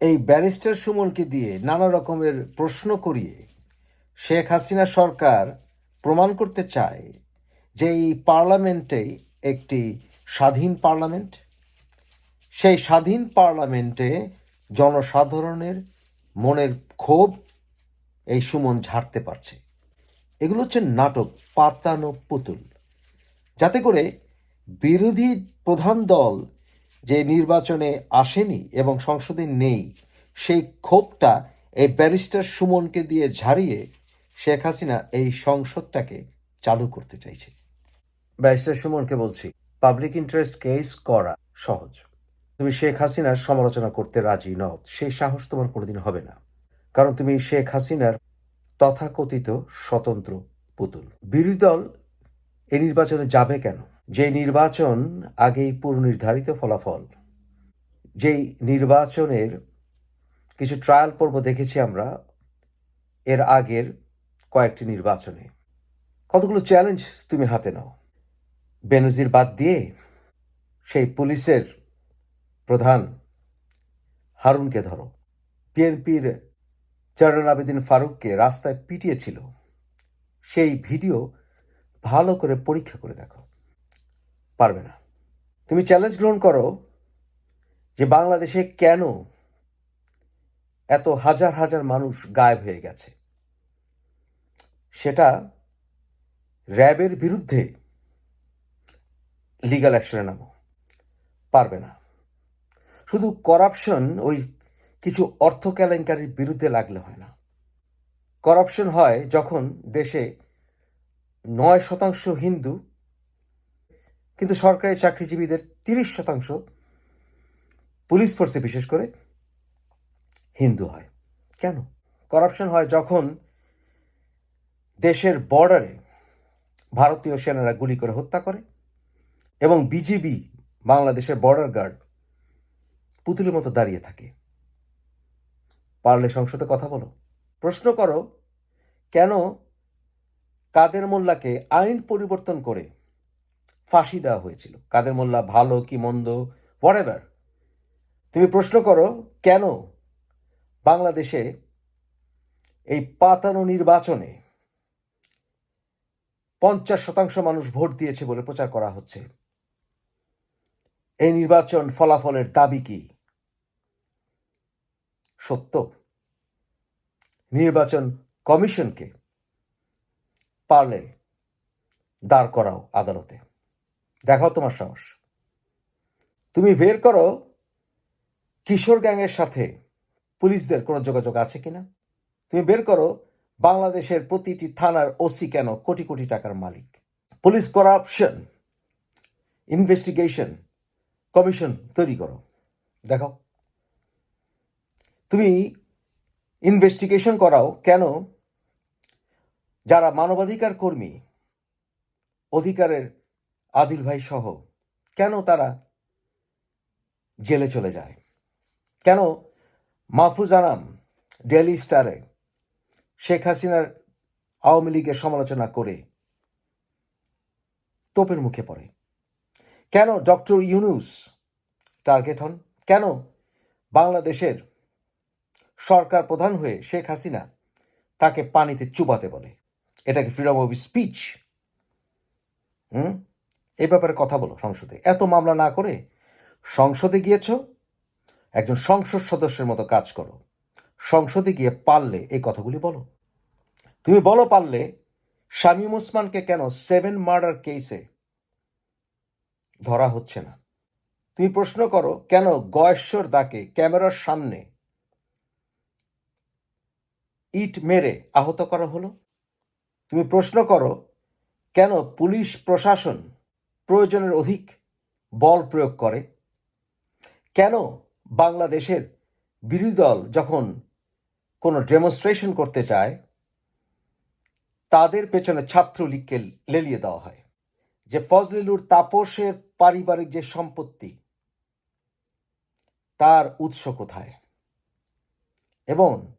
এই ব্যারিস্টার সুমনকে দিয়ে নানা রকমের প্রশ্ন করিয়ে শেখ হাসিনা সরকার প্রমাণ করতে চায় যে এই পার্লামেন্টেই একটি স্বাধীন পার্লামেন্ট। সেই স্বাধীন পার্লামেন্টে জনসাধারণের মনের ক্ষোভ এই সুমন ঝাড়তে পারছে। এগুলো হচ্ছে নাটক, পাতানো পুতুল। যাতে করে বিরোধী প্রধান দল যে নির্বাচনে আসেনি এবং সংসদে নেই, সেই ক্ষোভটা এই ব্যারিস্টার সুমনকে দিয়ে ঝাড়িয়ে শেখ হাসিনা এই সংসদটাকে চালু করতে চাইছে। ব্যারিস্টার সুমনকে বলছি পাবলিক ইন্টারেস্ট কেস করা সহজ। তুমি শেখ হাসিনার সমালোচনা করতে রাজি নও সেই সাহস তোমার কোনোদিন হবে না। কারণ তুমি শেখ হাসিনার তথাকথিত স্বতন্ত্র পুতুল। বিরোধী দল এই নির্বাচনে যাবে কেন? যে নির্বাচন আগেই পূর্বনির্ধারিত ফলাফল, যেই নির্বাচনের কিছু ট্রায়াল পর্ব দেখেছি আমরা, এর আগের কয়েকটি নির্বাচনে। কতগুলো চ্যালেঞ্জ তুমি হাতে নাও। বেনজির বাদ দিয়ে সেই পুলিশের প্রধান হারুনকে ধরো। বিএনপির জয়নাল আবেদিন ফারুককে রাস্তায় পিটিয়েছিল। সেই ভিডিও ভালো করে পরীক্ষা করে দেখো। পারবে না। তুমি চ্যালেঞ্জ গ্রহণ করো যে বাংলাদেশে কেন এত হাজার হাজার মানুষ গায়েব হয়ে গেছে। সেটা র্যাবের বিরুদ্ধে লিগাল অ্যাকশনে নামো। পারবে না। শুধু করাপশন ওই কিছু অর্থ কেলেঙ্কারির বিরুদ্ধে লাগলে হয় না। করাপশন হয় যখন দেশে নয় শতাংশ হিন্দু কিন্তু সরকারি চাকরিজীবীদের তিরিশ শতাংশ পুলিশ ফোর্সে, বিশেষ করে হিন্দু হয়। কেন? করাপশন হয় যখন দেশের বর্ডারে ভারতীয় সেনারা গুলি করে হত্যা করে এবং বিজিবি বাংলাদেশের বর্ডার গার্ড পুতুলের মতো দাঁড়িয়ে থাকে। পারলে সংসদে কথা বলো। প্রশ্ন করো, কেন কাদের মোল্লাকে আইন পরিবর্তন করে ফাঁসি দেওয়া হয়েছিল। কাদের মোল্লা ভালো কি মন্দ হোয়াটএভার তুমি প্রশ্ন করো, কেন বাংলাদেশে এই পাতানো নির্বাচনে পঞ্চাশ শতাংশ মানুষ ভোট দিয়েছে বলে প্রচার করা হচ্ছে? এই নির্বাচন ফলাফলের দাবি কি? সত্য। নির্বাচন কমিশনকে পারলে দাঁড় করাও আদালতে। দেখাও তোমার সাহস। তুমি বের করো কিশোর গ্যাংয়ের সাথে। পুলিশদের কোনো যোগাযোগ আছে কিনা? তুমি বের করো বাংলাদেশের প্রতিটি থানার ওসি কেন কোটি কোটি টাকার মালিক? পুলিশ করাপশন, ইনভেস্টিগেশন, কমিশন তৈরি করো। দেখাও। তুমি ইনভেস্টিগেশন করাও কেন? যারা মানবাধিকার কর্মী, অধিকারের আদিল ভাই সহ কেন তারা জেলে চলে যায়? কেন মাহফুজ আনাম ডেলি স্টারে শেখ হাসিনার আওয়ামী লীগের সমালোচনা করে তোপের মুখে পড়ে? কেন ডক্টর ইউনুস টার্গেট হন? কেন বাংলাদেশের সরকার প্রধান হয়ে শেখ হাসিনা তাকে পানিতে চুবাতে বলে? এটাকে ফ্রিডম অফ স্পিচ, হুম? এই ব্যাপারে কথা বলো সংসদে। এত মামলা না করে সংসদে গিয়েছ? একজন সংসদ সদস্যের মতো কাজ করো। সংসদে গিয়ে পারলে এই কথাগুলি বলো। তুমি বলো পারলে শামীম ওসমানকে কেন সেভেন মার্ডার কেসে ধরা হচ্ছে না? তুমি প্রশ্ন করো, কেন গয়েশ্বর দাকে ক্যামেরার সামনে ইট মেরে আহত করা হলো? তুমি প্রশ্ন করো, কেন পুলিশ প্রশাসন প্রয়োজনের অধিক বল প্রয়োগ করে। কেন বাংলাদেশের বিরোধী দল যখন কোনো ডেমনস্ট্রেশন করতে চায়, তাদের পেছনে ছাত্রলীগকে লেলিয়ে দেওয়া হয়। যে ফজলিলুর তাপসের পারিবারিক যে সম্পত্তি, তার উৎস কোথায়? এবং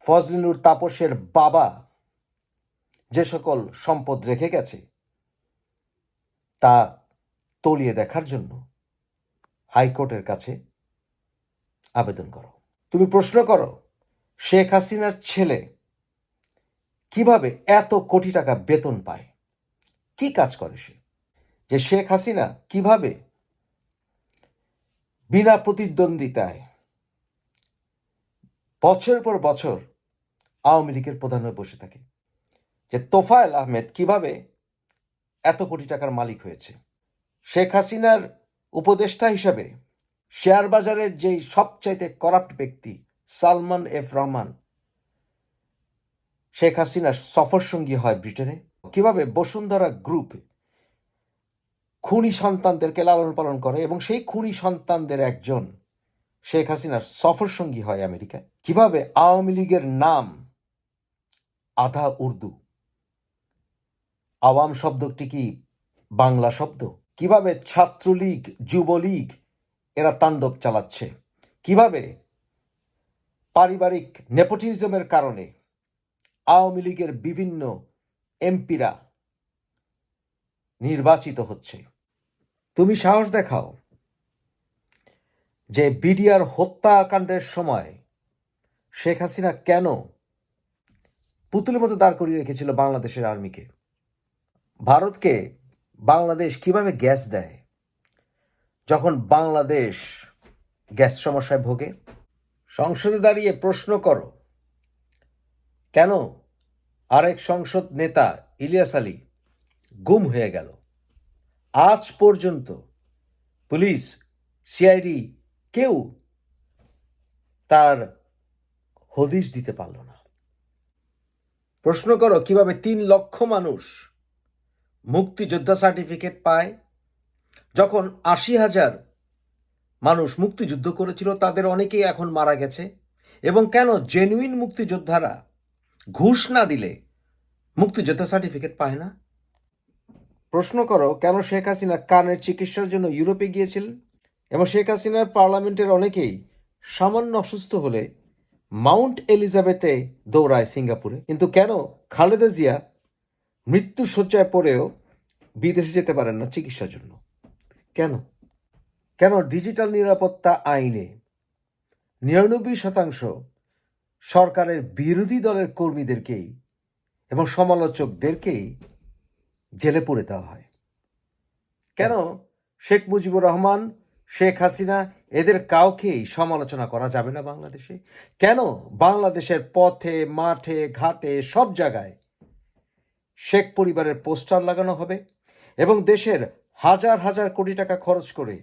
ফজলিলুর তাপসের বাবা যে সকল সম্পদ রেখে গেছে তা তলিয়ে দেখার জন্য হাইকোর্টের কাছে আবেদন করো। তুমি প্রশ্ন করো, শেখ হাসিনার ছেলে কীভাবে এত কোটি টাকা বেতন পায়? কি কাজ করে সে? যে শেখ হাসিনা কীভাবে বিনা প্রতিদ্বন্দ্বিতায় বছর পর বছর আওয়ামী লীগের প্রধান হয়ে বসে থাকে? যে তোফায়েল আহমেদ কীভাবে এত কোটি টাকার মালিক হয়েছে। শেখ হাসিনার উপদেষ্টা হিসাবে শেয়ার বাজারের যেই সবচাইতে করাপ্ট ব্যক্তি সালমান এফ রহমান, শেখ হাসিনার সফর সঙ্গী হয় ব্রিটেনে। কীভাবে বসুন্ধরা গ্রুপ খুনি সন্তানদেরকে লালন পালন করে এবং সেই খুনি সন্তানদের একজন শেখ হাসিনার সফর সঙ্গী হয় আমেরিকায়। কীভাবে আওয়ামী লীগের নাম আধা উর্দু আওয়াম শব্দটি কি বাংলা শব্দ? কীভাবে ছাত্রলীগ, যুবলীগ এরা তাণ্ডব চালাচ্ছে? কীভাবে পারিবারিক নেপোটিজমের কারণে আওয়ামী লীগের বিভিন্ন এমপিরা নির্বাচিত হচ্ছে? তুমি সাহস দেখাও যে বিডিআর হত্যাকাণ্ডের সময় শেখ হাসিনা কেন পুতুলের মতো দাঁড় করিয়ে রেখেছিল বাংলাদেশের আর্মিকে? ভারতকে বাংলাদেশ কীভাবে গ্যাস দেয়? যখন বাংলাদেশ গ্যাস সমস্যায় ভোগে, সংসদে দাঁড়িয়ে প্রশ্ন করো, কেন আরেক সংসদ নেতা ইলিয়াস আলী গুম হয়ে গেল? আজ পর্যন্ত পুলিশ, সিআইডি কেউ তার হদিশ দিতে পারল না। প্রশ্ন করো, কীভাবে তিন লক্ষ মানুষ মুক্তিযোদ্ধা সার্টিফিকেট পায়। যখন আশি হাজার মানুষ মুক্তিযুদ্ধ করেছিল, তাদের অনেকেই এখন মারা গেছে। এবং কেন জেনুইন মুক্তিযোদ্ধারা ঘুষ না দিলে মুক্তিযোদ্ধা সার্টিফিকেট পায় না? প্রশ্ন করো, কেন শেখ হাসিনা কানের চিকিৎসার জন্য ইউরোপে গিয়েছিলেন? এবং শেখ হাসিনার পার্লামেন্টের অনেকেই সামান্য অসুস্থ হলে মাউন্ট এলিজাবেথে দৌড়ায় সিঙ্গাপুরে। কিন্তু কেন খালেদা জিয়া মৃত্যু শয্যায় পড়েও বিদেশে যেতে পারেন না চিকিৎসার জন্য। কেন? কেন ডিজিটাল নিরাপত্তা আইনে নিরানব্বই শতাংশ সরকারের বিরোধী দলের কর্মীদেরকেই এবং সমালোচকদেরকেই জেলে পুরে দেওয়া হয়? কেন শেখ মুজিবুর রহমান, শেখ হাসিনা এদের কাউকেই সমালোচনা করা যাবে না বাংলাদেশে? কেন বাংলাদেশের পথে, মাঠে, ঘাটে, সব জায়গায় শেখ পরিবারের পোস্টার লাগানো হবে এবং দেশের হাজার হাজার কোটি টাকা খরচ করে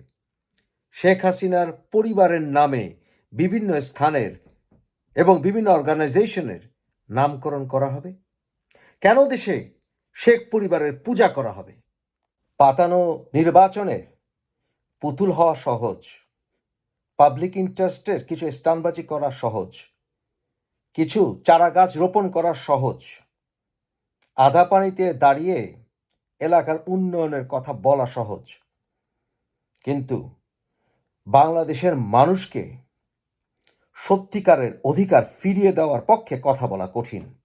শেখ হাসিনার পরিবারের নামে বিভিন্ন স্থানের এবং বিভিন্ন অর্গানাইজেশনের নামকরণ করা হবে। কেন দেশে শেখ পরিবারের পূজা করা হবে? পাতানো নির্বাচনে পুতুল হওয়া সহজ, পাবলিক ইন্টারেস্টের কিছু স্টানবাজি করা সহজ, কিছু চারা গাছ রোপণ করা সহজ আধা পানিতে দাঁড়িয়ে এলাকার উন্নয়নের কথা বলা সহজ। কিন্তু বাংলাদেশের মানুষকে সত্যিকারের অধিকার ফিরিয়ে দেওয়ার পক্ষে কথা বলা কঠিন।